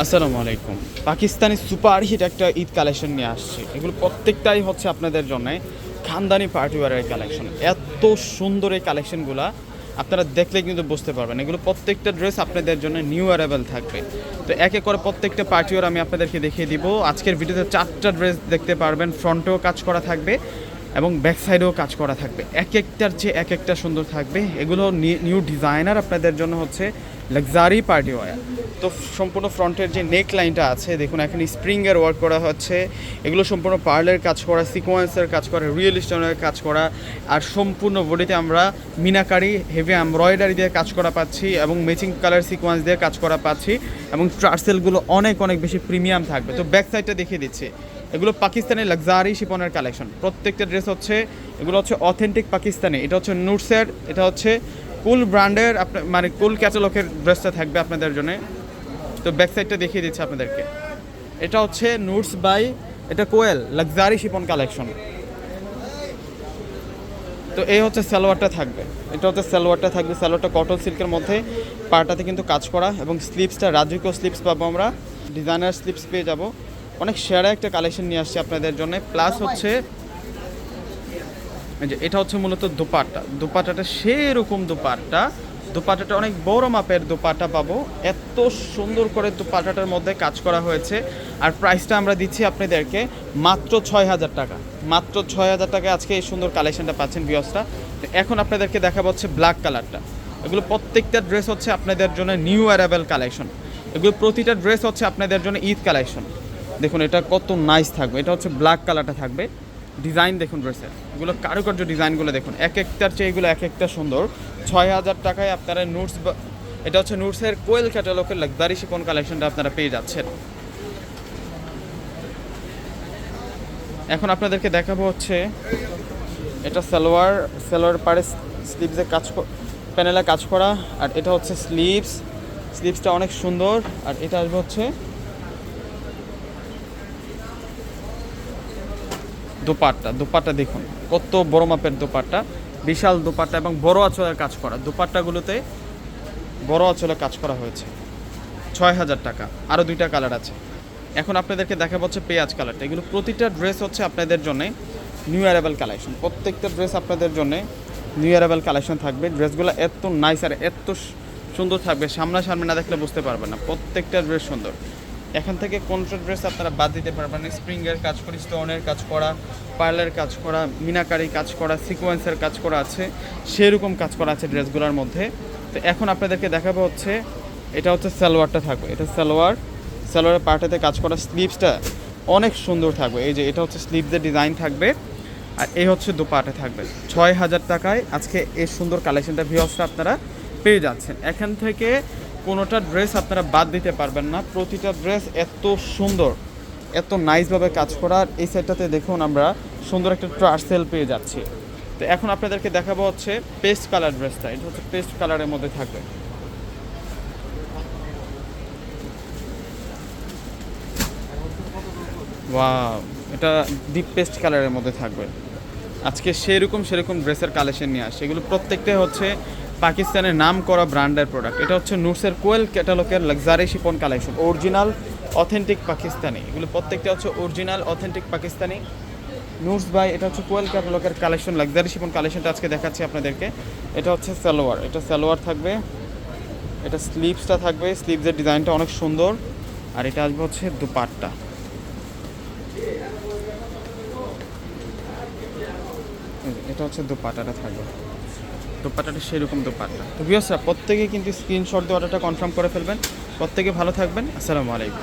আসসালামু আলাইকুম। Pakistani super hit একটা ঈদ কালেকশন নিয়ে আসছে। এগুলো প্রত্যেকটাই হচ্ছে আপনাদের জন্য খানদানি পার্টি ওয়ারের কালেকশন। এত সুন্দর এই কালেকশনগুলো আপনারা দেখলে কিন্তু বুঝতে পারবেন। এগুলো প্রত্যেকটা ড্রেস আপনাদের জন্য নিউ অ্যারাইভেল থাকবে। তো এক করে প্রত্যেকটা পার্টি ওয়ার আমি আপনাদেরকে দেখিয়ে দিব। আজকের ভিডিওতে চারটা ড্রেস দেখতে পারবেন। ফ্রন্টেও কাজ করা থাকবে। এবং ব্যাক সাইডেও কাজ করা থাকবে। এক একটার চেয়ে এক একটা সুন্দর থাকবে। এগুলো নিউ ডিজাইনার আপনাদের জন্য হচ্ছে লাক্সারি পার্টি ওয়ার তো সম্পূর্ণ ফ্রন্টের যে নেক লাইনটা আছে, দেখুন এখানে স্প্রিংয়ের ওয়ার্ক করা হচ্ছে। এগুলো সম্পূর্ণ পার্লের কাজ করা সিকোয়েন্সের কাজ করা রিয়েল স্টোনের কাজ করা। আর সম্পূর্ণ বডিতে আমরা মিনাকারি হেভি এমব্রয়ডারি দিয়ে কাজ করা পাচ্ছি এবং ম্যাচিং কালার সিকোয়েন্স দিয়ে কাজ করা পাচ্ছি। এবং ট্রার্সেলগুলো অনেক অনেক বেশি প্রিমিয়াম থাকবে। তো ব্যাক সাইডটা দেখিয়ে দিচ্ছি। এগুলো পাকিস্তানি লাক্সারি শিপনের কালেকশন প্রত্যেকটা ড্রেস হচ্ছে, এগুলো হচ্ছে অথেন্টিক পাকিস্তানি। এটা হচ্ছে নুটসের এটা হচ্ছে কুল ব্র্যান্ডের আপনার মানে কুল ক্যাটালগের ড্রেসটা থাকবে আপনাদের জন্য। তো ব্যাক সাইডটা দেখিয়ে দিচ্ছি আপনাদেরকে। এটা হচ্ছে নুটস বাই এটা কোয়েল লাক্সারি শিপন কালেকশন তো এই হচ্ছে সালোয়ারটা থাকবে। এটা হচ্ছে সালোয়ারটা থাকবে, সালোয়ারটা কটন সিল্কের মধ্যে। পাটাতে কিন্তু কাজ করা এবং স্লিপসটা রাজকীয় স্লিপস পাবো আমরা। ডিজাইনার স্লিপস পেয়ে যাব। অনেক সেরা একটা কালেকশন নিয়ে আসছি আপনাদের জন্য। প্লাস হচ্ছে যে এটা হচ্ছে মূলত দোপাট্টা। দোপাট্টাটা সেরকম দোপাট্টা। দোপাট্টাটা অনেক বড় মাপের দোপাট্টা পাবো। এত সুন্দর করে দোপাট্টাটার মধ্যে কাজ করা হয়েছে। আর প্রাইসটা আমরা দিচ্ছি আপনাদেরকে মাত্র ছয় হাজার টাকা। মাত্র ছয় হাজার টাকা আজকে এই সুন্দর কালেকশনটা পাচ্ছেন বিয়সটা এখন আপনাদেরকে দেখাবো হচ্ছে ব্ল্যাক কালারটা এগুলো প্রত্যেকটা ড্রেস হচ্ছে আপনাদের জন্য নিউ অ্যারাইভেল কালেকশন এগুলো প্রতিটা ড্রেস হচ্ছে আপনাদের জন্য ঈদ কালেকশন দেখুন, এটা কত নাইস থাকবে। এটা হচ্ছে ব্ল্যাক কালারটা থাকবে। ডিজাইন দেখুন ড্রেসের এগুলো কারুকার্য ডিজাইনগুলো দেখুন। এক একটার চেয়ে এগুলো এক একটা সুন্দর। ছয় হাজার টাকায় আপনারা নোটস এটা হচ্ছে নোটসের কোয়েল ক্যাটালগের লাক্সারি শিকন কালেকশনটা আপনারা পেয়ে যাচ্ছেন। এখন আপনাদেরকে দেখাবো হচ্ছে, এটা সালোয়ার সালোয়ার পাড়ে স্লিভসে কাজ প্যানেলে কাজ করা। আর এটা হচ্ছে স্লিভস স্লিভসটা অনেক সুন্দর। আর এটা আসবে হচ্ছে দোপাট্টা দোপাট্টা দেখুন, কত বড় মাপের দোপাট্টা, বিশাল দোপাট্টা এবং বড় আঁচলের কাজ করা। দোপাট্টাগুলোতে বড় আঁচলে কাজ করা হয়েছে। ছয় হাজার টাকা আরও দুইটা কালার আছে। এখন আপনাদেরকে দেখা হচ্ছে পেঁয়াজ কালারটা। এগুলো প্রতিটা ড্রেস হচ্ছে আপনাদের জন্যে নিউ অ্যারাইভেল কালেকশন। প্রত্যেকটা ড্রেস আপনাদের জন্যে নিউ অ্যারাইভেল কালেকশন থাকবে। ড্রেসগুলো এত নাইস আর এত সুন্দর থাকবে, সামনাসামনি না দেখলে বুঝতে পারবেন না। প্রত্যেকটা ড্রেস সুন্দর। এখান থেকে কোনটা ড্রেস আপনারা বাদ দিতে পারবেন? স্প্রিংয়ের কাজ করা স্টোনের কাজ করা পার্লের কাজ করা মিনাকারি কাজ করা সিকোয়েন্সের কাজ করা আছে, সেরকম কাজ করা আছে ড্রেসগুলোর মধ্যে। তো এখন আপনাদেরকে দেখাবো হচ্ছে, এটা হচ্ছে সালোয়ারটা থাকবে। এটা সালোয়ার, সালোয়ারের পার্টাতে কাজ করা স্লিভসটা অনেক সুন্দর থাকবে। এই যে এটা হচ্ছে স্লিভসের ডিজাইন থাকবে। আর এই হচ্ছে দোপাটে থাকবে। ছয় হাজার টাকায় আজকে এই সুন্দর কালেকশনটা ভিওসটা আপনারা পেয়ে যাচ্ছেন। এখান থেকে কোনোটা ড্রেস আপনারা বাদ দিতে পারবেন না। প্রতিটা ড্রেস এত সুন্দর, এত নাইসভাবে কাজ করার এই সেটটাতে দেখুন আমরা সুন্দর একটা ট্রার্সেল পেয়ে যাচ্ছি। তো এখন আপনাদেরকে দেখাবো হচ্ছে পেস্ট কালার ড্রেসটা এটা হচ্ছে পেস্ট কালারের মধ্যে থাকবে। ওয়াও এটা ডিপ পেস্ট কালারের মধ্যে থাকবে। আজকে সেরকম সেরকম ড্রেসের কালেকশন নিয়ে আসে এগুলো প্রত্যেকটাই হচ্ছে পাকিস্তানের নাম করা ব্র্যান্ডের প্রোডাক্ট এটা হচ্ছে নুটসের কোয়েল ক্যাটালগের luxury chiffon collection original authentic Pakistani. এগুলো প্রত্যেকটা হচ্ছে অরিজিনাল অথেন্টিক পাকিস্তানি। নুটস বাই এটা হচ্ছে কোয়েল ক্যাটালগের কালেকশন লাক্সারি শিপন কালেকশনটা আজকে দেখাচ্ছি আপনাদেরকে। এটা হচ্ছে সালোয়ার। এটা সালোয়ার থাকবে। এটা স্লিভসটা থাকবে। স্লিভসের ডিজাইনটা অনেক সুন্দর। আর এটা আসবে হচ্ছে দুপাট্টা। এটা হচ্ছে দোপাট্টাটা থাকবে। দোপাট্টাটা সেরকম দোপাট্টা। তো বিয়সরা প্রত্যেকেই কিন্তু স্ক্রিনশট দিয়ে অর্ডারটা কনফার্ম করে ফেলবেন। প্রত্যেকে ভালো থাকবেন। আসসালামু আলাইকুম।